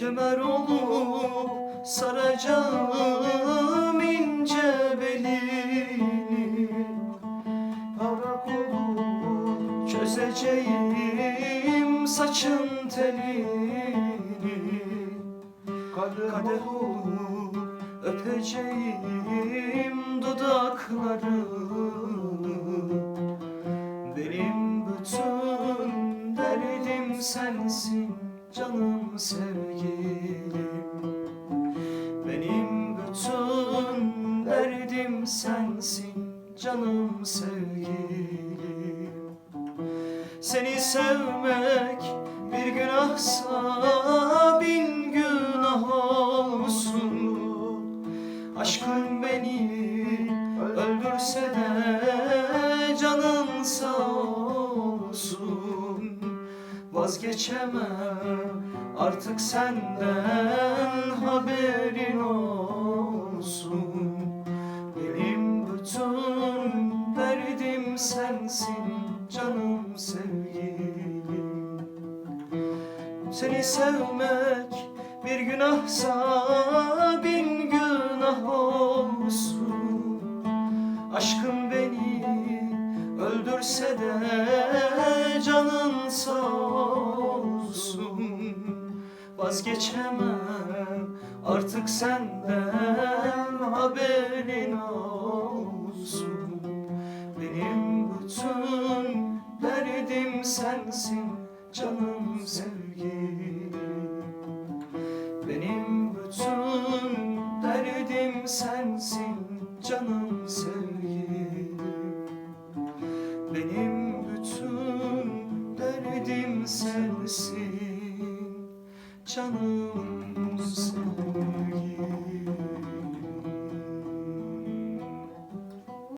Kemer olup saracağım ince belini. Karakolu çözeceğim saçın telini. Kadeh olup öpeceğim dudaklarını. Benim bütün derdim sensin canım sevgilim. Benim bütün derdim sensin canım sevgilim. Seni sevmek Vazgeçemem. Artık senden haberin olsun. Benim bütün derdim sensin canım sevgilim. Seni sevmek bir günahsa bin günah olsun. Aşkım beni öldürse de canın sağ olsun Vazgeçemem artık senden haberin olsun. Benim bütün derdim sensin canım sevgilim. Benim bütün derdim sensin canım sevgilim sensin canım sevgilim